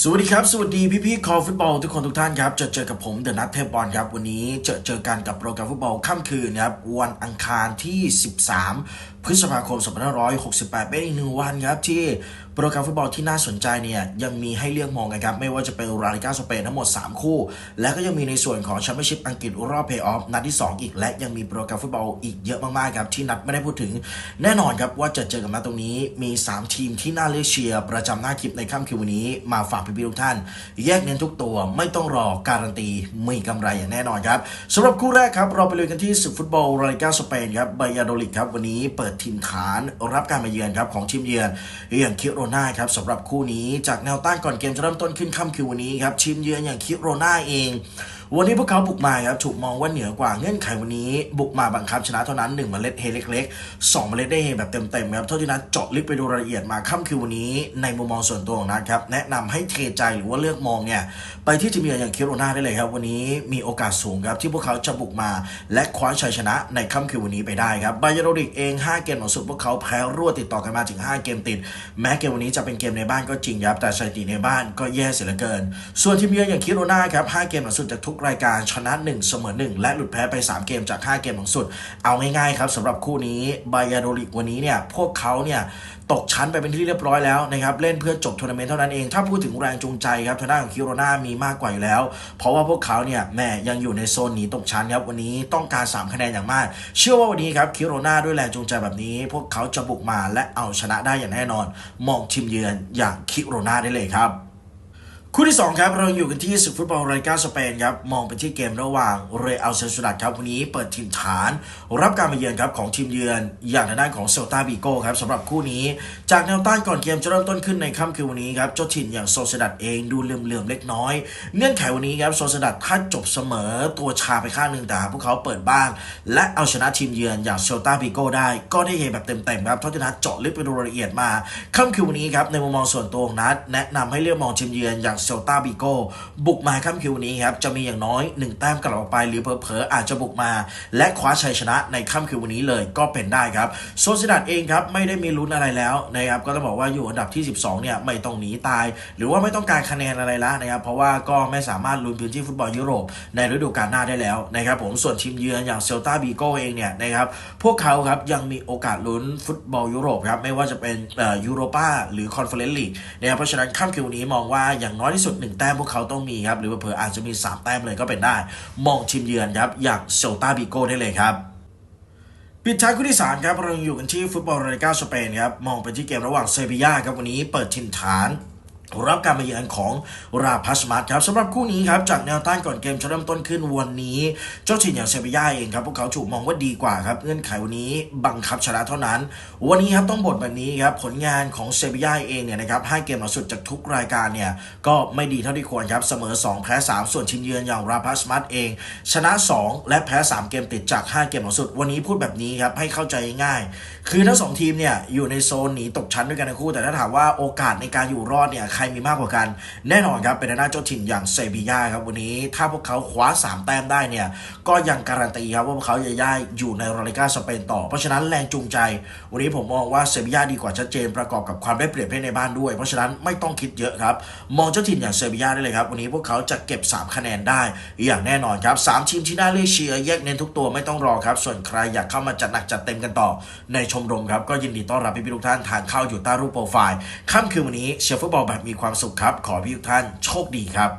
สวัสดีครับ สวัสดีพี่พี่ๆคอฟุตบอลทุกคนทุกท่านครับเจอเจอกับผมเดอะนัทเทปบอลครับ วันนี้เจอเจอกันกับโปรแกรมฟุตบอลค่ำคืนนะครับ วันอังคารที่ 13 พฤษภาคม 2568 เป็นอีกหนึ่งวันครับที่โปรแกรมฟุตบอลที่น่าสนใจเนี่ยยังมีให้เลือกมองกันครับ ไม่ว่าจะเป็นราลิกาสเปนทั้งหมด 3 คู่ และก็ยังมีในส่วนของแชมเปี้ยนชิพอังกฤษรอบเพย์ออฟนัดที่ 2 อีก และยังมีโปรแกรมฟุตบอลอีกเยอะมากๆครับที่นัดไม่ได้พูดถึงแน่นอนครับว่าจะเจอกันมาตรงนี้มี 3 ทีมที่น่าเลือกเชียร์ประจำหน้าคลิปในค่ำคืนวันนี้มาฝากพี่ๆทุกท่าน แยกเน้นทุกตัวไม่ต้องรอการันตีมีกำไรอย่างแน่นอนครับสำหรับคู่แรกครับเราไปเลยกันที่ศึกฟุตบอลรายกาสเปนครับไบยาโดลิกครับวันนี้เปิดทีมฐานรับการมาเยือนครับของทีมเยือนอย่างคิโรนาครับสำหรับคู่นี้จากแนวต้านก่อนเกมจะเริ่มต้นขึ้นค่ำคืนวันนี้ครับทีมเยือนอย่างคิโรนาเอง วันนี้พวกเขาบุกมาครับถูกมองว่าเหนือกว่าเงื่อนไขวันนี้ บุกมาบังคับชนะเท่านั้น1เมล็ดเฮเล็กๆ2เมล็ดได้เฮแบบเต็มๆครับเท่าที่นัดเจาะลึกไปดูรายละเอียดมาค่ำคืนวันนี้ในมุมมองส่วนตัวของนัดครับแนะนำให้เทใจหรือว่าเลือกมองเนี่ยไปที่ทีมเยือนอย่างคิโรนาได้เลยครับ วันนี้มีโอกาสสูงครับที่พวกเขาจะบุกมา และคว้าชัยชนะในค่ำคืนวันนี้ไปได้ครับบายาโดริกเอง 5 เกมหลังสุดพวกเขาแพ้รวดติดต่อกันมาถึง 5 เกมติด แม้เกมวันนี้จะเป็นเกมในบ้านก็จริงครับแต่สถิติในบ้านก็แย่เสียเหลือเกิน ส่วนทีมเยือนอย่างคิโรนาครับ5เกมหลังสุดจากทุกรายการชนะ1เสมอ1และหลุดแพ้ไป 3 เกมจาก 5 เกมหลังสุด เอาง่ายๆครับสำหรับคู่นี้บายาโดริกวันนี้เนี่ยพวกเขาเนี่ยตกชั้นไปเป็นที่เรียบร้อยแล้วนะครับเล่นเพื่อจบทัวร์นาเมนต์เท่านั้นเอง ถ้าพูดถึงแรงจูงใจครับทางด้านของคิโรนามีมากกว่าอยู่แล้ว เพราะว่าพวกเขาเนี่ยแม่ยังอยู่ในโซนหนีตกชั้นครับวันนี้ต้องการ 3 คะแนนอย่างมาก เชื่อว่าวันนี้ครับคิโรนาด้วยแรงจูงใจแบบนี้ พวกเขาจะบุกมาและเอาชนะได้อย่างแน่นอน มองทีมเยือนอย่างคิโรนาได้เลยครับ คู่ที่ 2 ครับ เราอยู่กันที่ศึกฟุตบอลรายการสเปนครับ มองไปที่เกมระหว่างเรอัลเซซูดัดครับวันนี้เปิดทีมฐาน รับการมาเยือนครับของทีมเยือน อย่างทางด้านของเซลตาบิโก้ครับสำหรับคู่นี้ จากแนวต้านก่อนเกมจะเริ่มต้นขึ้นในค่ำคืนวันนี้ครับ เจ้าถิ่นอย่างโซเซดัดเองดูเหลื่อมๆเล็กน้อย เงื่อนไขวันนี้ครับโซเซดัดถ้าจบเสมอตัวชาไปข้างหนึ่งแต่พวกเขาเปิดบ้าง และเอาชนะทีมเยือนอย่างเซลตาบิโก้ได้ ก็ได้เฮแบบเต็มๆครับเท่าที่นัดเจาะลึกไปดูรายละเอียดมาค่ำคืนวันนี้ครับในมุมมองส่วนตัวของนัดแนะนำให้เลือกมองทีมเยือนอย่างเซลตาบิโก้บุกมาค่ำคืนวันนี้ครับ จะมีอย่างน้อย 1 แต้มกลับออกไป หรือเผลอๆอาจจะบุกมา และคว้าชัยชนะในค่ำคืนวันนี้เลยก็เป็นได้ครับ โซซิดัดเองครับ ไม่ได้มีลุ้นอะไรแล้วนะครับก็ต้องบอกว่าอยู่อันดับที่ 12 เนี่ยไม่ต้องหนีตาย หรือว่าไม่ต้องการคะแนนอะไรแล้วนะครับเพราะว่าก็ไม่สามารถลุ้นพื้นที่ฟุตบอลยุโรปในฤดูกาลหน้าได้แล้วนะครับผมส่วนทีมเยือนอย่างเซลตาบีโกเองเนี่ยนะครับพวกเขาครับยังมีโอกาสลุ้นฟุตบอลยุโรปครับไม่ว่าจะเป็นเออยูโรปาหรือคอนเฟอเรนซ์ลีกนะครับเพราะฉะนั้นค่ำคืนวันนี้มองว่าอย่างน้อยที่สุด 1 แต้มพวกเขาต้องมีครับ หรือเผื่ออาจจะมี 3 แต้มเลยก็เป็นได้ มองทีมเยือนครับอย่างเซลตาบีโกได้เลยครับปิดท้ายคู่ที่สามครับเราอยู่กันที่ฟุตบอลรายกาสเปนครับมองไปที่เกมระหว่างเซบีย่าครับวันนี้เปิดทีมฐาน รับการมาเยือนของราพัสมัตครับสำหรับคู่นี้ครับจากแนวต้านก่อนเกมจะเริ่มต้นขึ้นวันนี้ เจ้าถิ่นอย่างเซบีย่าเองครับพวกเขาถูกมองว่าดีกว่าครับเงื่อนไขวันนี้บังคับชนะเท่านั้น วันนี้ครับต้องบทแบบนี้ครับผลงานของเซบีย่าเองเนี่ยนะครับให้เกมหลังสุดจากทุกรายการเนี่ยก็ไม่ดีเท่าที่ควรครับเสมอ 2 แพ้ 3 ส่วนทีมเยือนอย่างราพัสมัตเอง ชนะ 2 และแพ้ 3 เกมติดจาก 5 เกมหลังสุด วันนี้พูดแบบนี้ครับให้เข้าใจง่าย คือทั้งสองทีมเนี่ยอยู่ในโซนหนีตกชั้นด้วยกันทั้งคู่แต่ถ้าถามว่าโอกาสในการอยู่รอดเนี่ยใครมีมากกว่ากัน แน่นอนครับเป็นทางด้าเจ้าถิ่นอย่างเซบีย่าครับวันนี้ถ้าพวกเขาคว้า 3 แต้มได้เนี่ยก็ยังการันตีครับว่าพวกเขาจะย้ายอยู่ในโรลิกาสเปนต่อ เพราะฉะนั้นแรงจูงใจ วันนี้ผมมองว่าเซบีย่าดีกว่าชัดเจนประกอบกับความได้เปรียบเล่นในบ้านด้วย เพราะฉะนั้นไม่ต้องคิดเยอะครับมองเจ้าถิ่นอย่างเซบีย่าได้เลยครับวันนี้พวกเขาจะเก็บ 3 คะแนนได้อย่างแน่นอนครับ3ทีมที่น่าเลือกเชียร์แยกเน้นทุกตัวไม่ต้องรอครับส่วนใครอยากเข้ามาจัดหนักจัดเต็มกันต่อ ในชมรมครับก็ยินดีต้อนรับพี่ๆทุกท่านทางเข้าอยู่ใต้รูปโปรไฟล์ค่ำคืนวันนี้เชียร์ฟุตบอลแบบมีความสุขครับ ขอพี่ทุกท่านโชคดีครับ